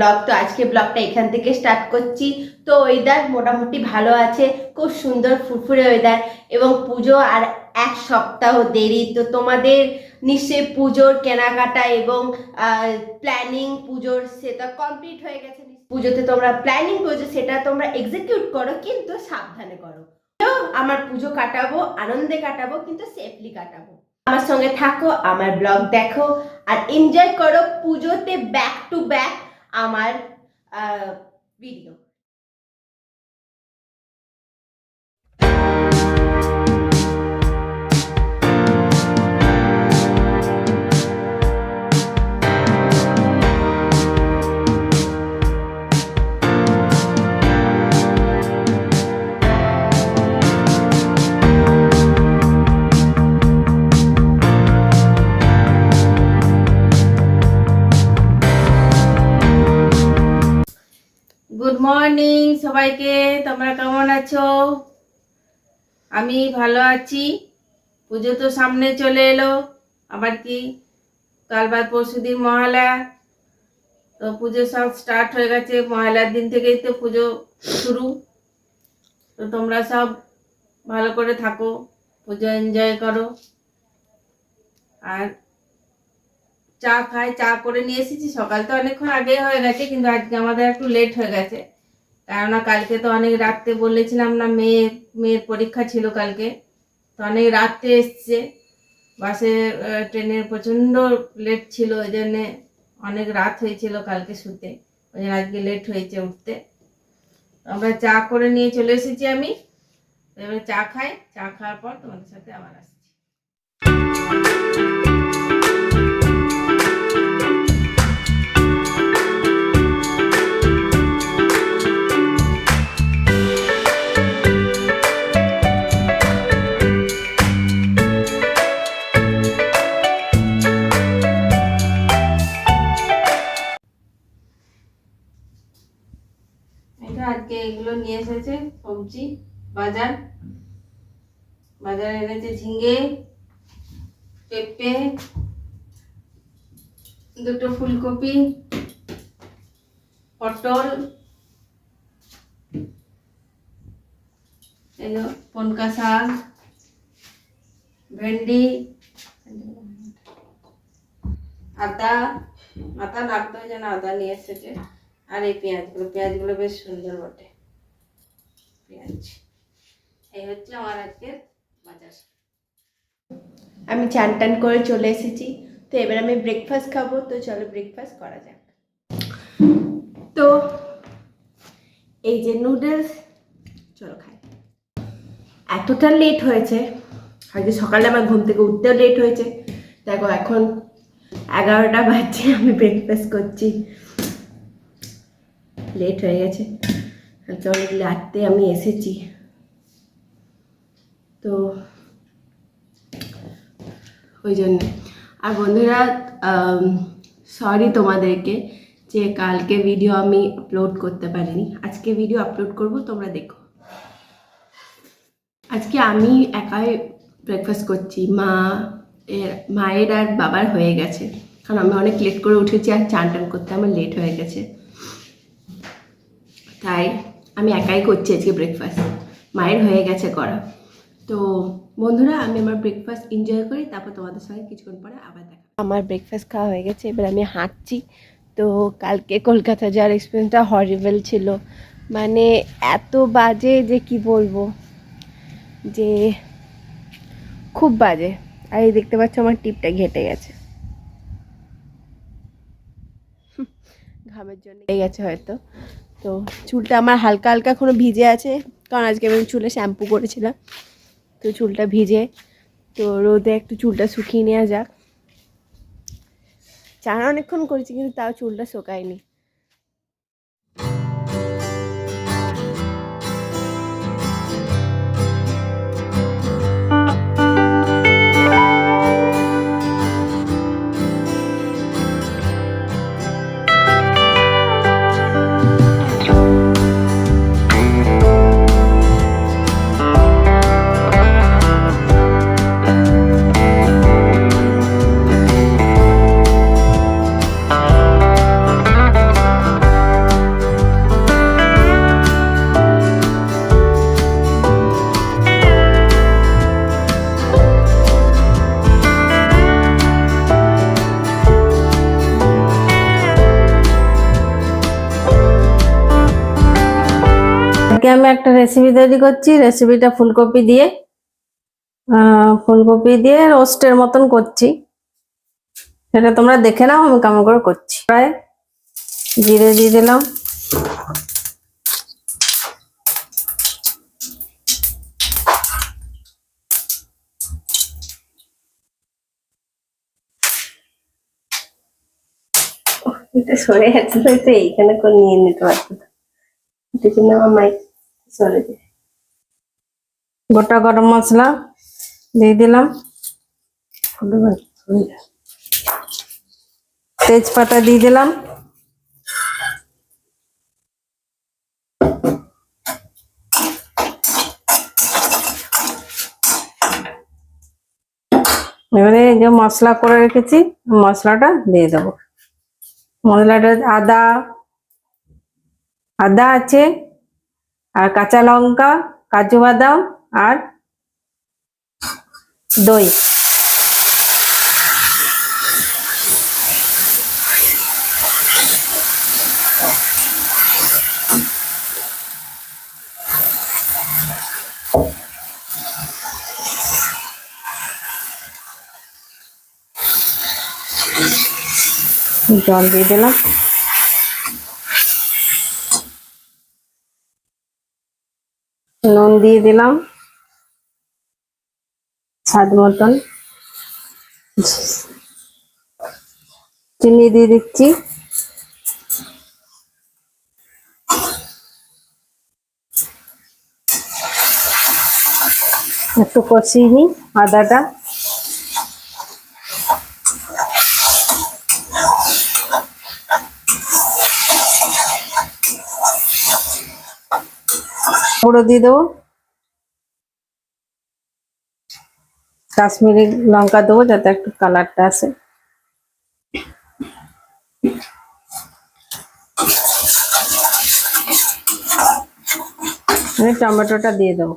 Blog তো আজকে ব্লগটা এখান থেকে স্টার্ট করছি। তো ওয়েদার মোটামুটি ভালো আছে, খুব সুন্দর ফুরফুরে ওয়েদার এবং পুজো আর এক সপ্তাহ দেরি। তো তোমাদের নিশ্চয়ই পুজোর কেনাকাটা এবং প্ল্যানিং পুজোর সেটা কমপ্লিট হয়ে গেছে। পুজোতে তোমরা প্ল্যানিং করেছ, সেটা তোমরা এক্সিকিউট করো, কিন্তু সাবধানে করো। আমার পুজো কাটাবো, আনন্দে কাটাবো, কিন্তু সেফলি কাটাবো। আমার সঙ্গে থাকো, আমার ব্লগ দেখো, আর এনজয় করো পুজোতে ব্যাক টু ব্যাক আমার ভিডিও গুড মর্নিং সবাইকে, তোমরা কেমন আছো? আমি ভালো আছি। পুজো তো সামনে চলে এলো। আবার কি? কাল বাদ পরশু মহালয়া। তো পুজো সব স্টার্ট হয়ে গেছে। মহালয়ার দিন থেকেই তো পুজো শুরু। তো তোমরা সব ভালো করে থাকো। পুজো এনজয় করো। আর চা খাই, চা করে নিয়ে এসেছি। সকাল তো অনেকক্ষণ আগে হয়ে গেছে, কিন্তু আজকে আমাদের একটু লেট হয়ে গেছে। কেননা কালকে তো অনেক রাত্রে বলেছিলাম না, মেয়ে, মেয়ের পরীক্ষা ছিল কালকে। তো অনেক রাত্রে এসছে। বাসে ট্রেনের প্রচণ্ড লেট ছিল, ওই জন্যে অনেক রাত হয়েছিল কালকে শুতে। ওই জন্য আজকে লেট হয়েছে উঠতে। আমরা চা করে নিয়ে চলে এসেছি আমি। এবারে চা খাই, চা খাওয়ার পর তোমাদের সাথে আবার আসছি। সবজি, বাজার। বাজারে এনেছে ঝিঙে, পেঁপে, দুটো ফুলকপি, পটল পনকা শাক, ভেন্ডি, আদা আদা লাগতো যেন আদা নিয়ে এসেছে। আর এই পেঁয়াজগুলো পেঁয়াজগুলো বেশ সুন্দর বটে। এই হচ্ছে আমার আমি চান টান করে চলে এসেছি। তো এবার আমি ব্রেকফাস্ট খাব। তো চলো ব্রেকফাস্ট করা যাক। তো এই যে নুডলস চলো খাই। এতটা লেট হয়েছে। আজকে সকালে আমার ঘুম থেকে উঠতেও লেট হয়েছে। দেখো, এখন এগারোটা বাজছে। আমি ব্রেকফাস্ট করছি। লেট হয়ে গেছে। আজকে অনেক আমি এসেছি। তো ওই জন্য। আর বন্ধুরা সরি তোমাদেরকে যে কালকে ভিডিও আমি আপলোড করতে পারিনি। আজকে ভিডিও আপলোড করব, তোমরা দেখো। আজকে আমি একাই ব্রেকফাস্ট করছি। মা, এর, মায়ের আর বাবার হয়ে গেছে। কারণ আমি অনেক লেট করে উঠেছি আর চান টান করতে আমার লেট হয়ে গেছে। তাই আমি একাই করছি আজকে ব্রেকফাস্ট মায়ের হয়ে গেছে করা। তো বন্ধুরা, আমি আমার ব্রেকফাস্ট এনজয় করি, তারপর তোমাদের সঙ্গে কিছুক্ষণ পরে আবার দেখা। আমার ব্রেকফাস্ট খাওয়া হয়ে গেছে, এবার আমি হাঁটছি। তো কালকে কলকাতা যাওয়ার এক্সপিরিয়েন্সটা হরিবেল ছিল। মানে এত বাজে যে কি বলব? যে খুব বাজে। আর এই দেখতে পাচ্ছ আমার টিপটা ঘেটে গেছে। ঘামের জন্য গেছে হয়তো। তো চুলটা আমার হালকা হালকা এখনও ভিজে আছে, কারণ আজকে আমি চুলে শ্যাম্পু করেছিলাম। তো চুলটা ভিজে, তো রোদে একটু চুলটা শুকিয়ে নেওয়া যাক। চান অনেকক্ষণ করেছি, কিন্তু তাও চুলটা শোকায়নি। রেসিপি তৈরি করছি। রেসিপিটা ফুলকপি দিয়ে ফুলকপি দিয়ে রোস্টের মতন করছি। সেটা তোমরা দেখে নাও, আমি কেমন করে করছি। প্রায় জিরে দিয়ে দিলাম। সরে যাচ্ছিল তো এইখানে করে নিয়ে নিতে পারতো আমার মাইক সরে। যায় গোটা গরম মশলা দিয়ে দিলাম। তেজপাতা দিয়ে দিলাম। এবারে যে মশলা করে রেখেছি, মশলাটা দিয়ে দেবো। মশলাটা আদা আদা আছে। আর কাঁচা লঙ্কা কাজু বাদাম আর দই। জল দিয়ে দিলাম। নুন দিয়ে দিলাম। স্বাদ মতন। চিনি দিয়ে দিচ্ছি। একটু কষিয়ে নিই আদাটা। গুঁড়ো দিয়ে দেবো। কাশ্মীরি লঙ্কা দেবো যাতে একটু কালারটা আসে। টমেটোটা দিয়ে দেবো।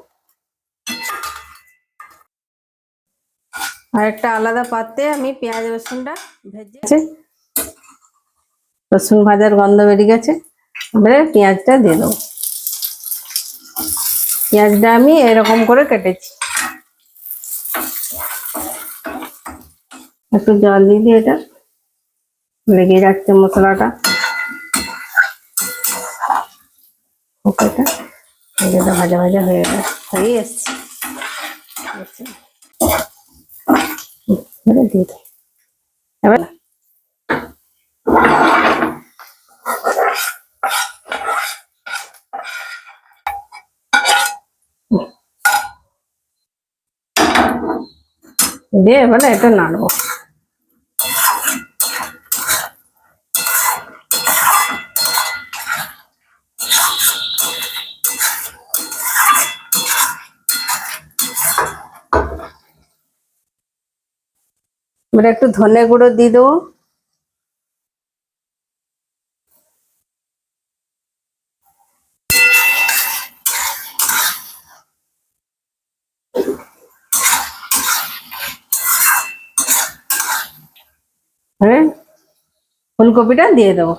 আর একটা আলাদা পাত্রে আমি পেঁয়াজ, রসুনটা ভেজে রসুন ভাজার গন্ধ বেরিয়ে গেছে। এবারে পেঁয়াজটা দিয়ে দেবো। পেঁয়াজটা আমি এরকম করে কেটেছি। একটু জল দিয়ে দিই এটা। লেগে যাচ্ছে মশলাটা। ভাজা ভাজা হয়ে গেল হয়ে এসছে। দিয়ে এবার দিয়ে এবারে এটা নাড়বো। এবারে একটু ধনে গুঁড়ো দিয়ে দেবো। হ্যাঁ? ফুলকপিটা দিয়ে দেবো।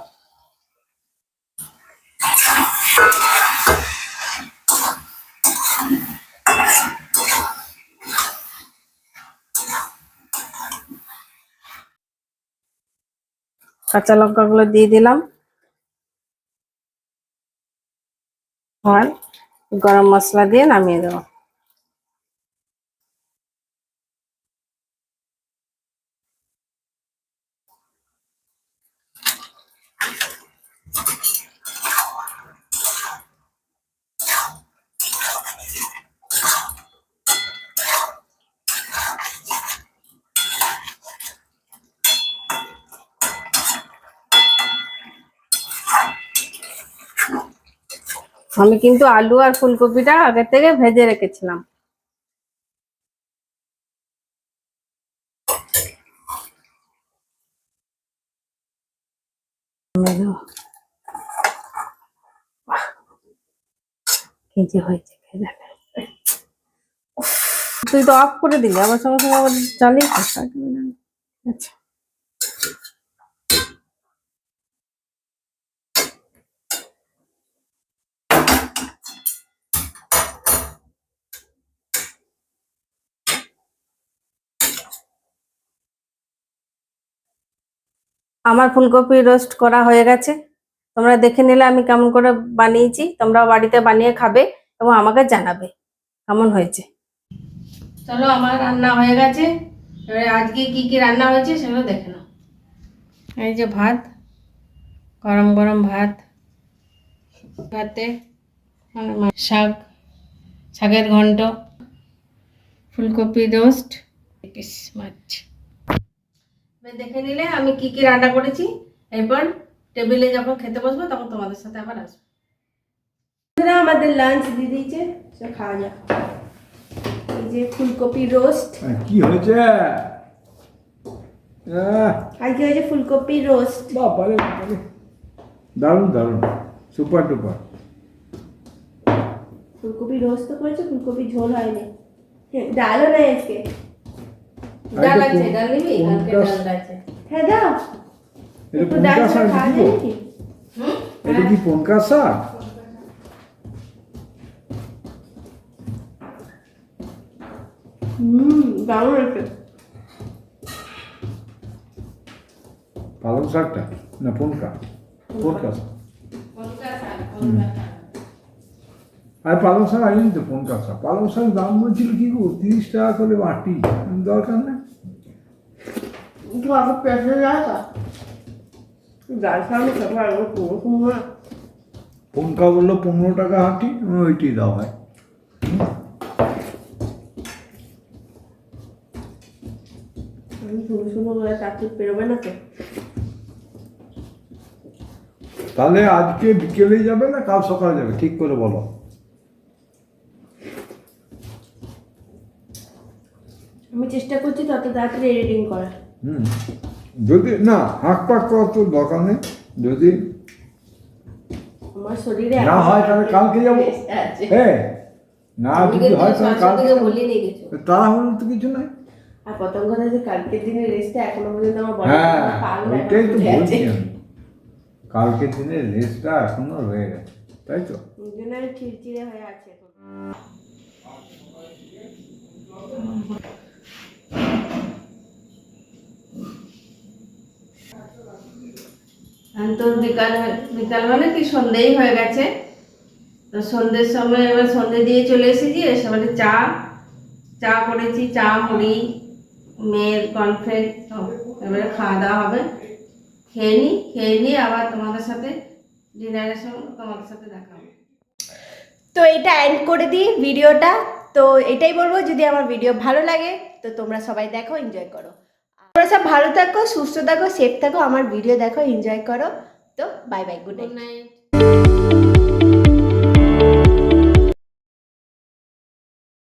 কাঁচা লঙ্কাগুলো দিয়ে দিলাম। আর গরম মশলা দিয়ে নামিয়ে দেবো। আমি কিন্তু আলু আর ফুলকপিটা আগে থেকে ভেজে রেখেছিলাম। যে হয়েছে তুই তো অফ করে দিলি, আমার সঙ্গে সঙ্গে আবার চালিয়ে আচ্ছা। আমার ফুলকপি রোস্ট করা হয়ে গেছে। তোমরা দেখে নিলে আমি কেমন করে বানিয়েছি। তোমরাও বাড়িতে বানিয়ে খাবে এবং আমাকে জানাবে কেমন হয়েছে। চলো আমার রান্না হয়ে গেছে। এবারে আজকে কি কি রান্না হয়েছে সেগুলো দেখে নাও। এই যে ভাত, গরম গরম ভাত, ভাতে শাক, শাকের ঘন্ট, ফুলকপি রোস্ট মাছ। দেখে নিলে আমি কি কি রান্না করেছি। এরপর টেবিলে যখন খেতে বসবো তখন তোমাদের সাথে আবার আসব। আমাদের লাঞ্চ দিয়ে দিয়েছে খাওয়া যাক। এই যে ফুলকপি রোস্ট কি হয়েছে? আজকে হয়েছে ফুলকপি রোস্ট বাবারে বাবারে। দারুণ দারুণ। সুপার টুপার ফুলকপি রোস্ট তো করেছে ফুলকপি ঝোল হয়নি। হ্যাঁ, ডালও নেই আজকে। ডাল আছে ডাল নিবি? কালকে ডাল আছে। হ্যাঁ দাও। এটা ছাড়া শাক দিব? এটা কি শাক? হুম দারুণ আছে পালং শাকটা? না পনকা পনকা শাক। পনকা শাক, পনকা শাক। আর পালং শাক আনিনি তো পনকা শাক পালং শাক দাম বলছিল কি গো? তিরিশ টাকা করে বাটি। দরকার আর কোনো বলল? পনেরো টাকা হাঁটি ওইটি দাও হয় না তাহলে আজকে বিকেলে যাবে না কাল সকালে যাবে? ঠিক করে বলো। আমি চেষ্টা করছি তত তাড়াতাড়ি এডিটিং করার। হুম। যদি না হাঁক পাক করার তো দরকার নেই। যদি আমার শরীরে না হয় তাহলে কালকে যাব। হ্যাঁ না যদি হয় তাহলে কালকে তাড়াহুড়ো তো কিছু নাই। আর প্রথম কথা যে কালকের দিনের রেস্টটা এখনও পর্যন্ত আমার বড় হ্যাঁ পাগল ওইটাই তো বলছি। কালকের দিনে রেস্টটা এখনও রয়ে গেছে তাই তো? জন্য আমি চিড়চিড়ে হয়ে আছে তো বিকাল বিকাল মানে কি? সন্ধেই হয়ে গেছে। তো সন্ধ্যের সময় এবার সন্ধে দিয়ে চলে এসেছি, এসে এবারে চা। চা করেছি, চা, মুড়ি, মেয়ের কনফ্লেক্স এবারে খাওয়া দাওয়া হবে। খেয়ে নিই খেয়ে নিয়ে আবার তোমাদের সাথে ডিনারের সময় তোমাদের সাথে দেখা হবে। তো এটা এন্ড করে দিই ভিডিওটা। তো এটাই বলব, যদি আমার ভিডিও ভালো লাগে, তো তোমরা সবাই দেখো এনজয় করো। তোমরা সব ভালো থাকো, সুস্থ থাকো সেফ থাকো, আমার ভিডিও দেখো এনজয় করো। তো বাই বাই গুড নাইট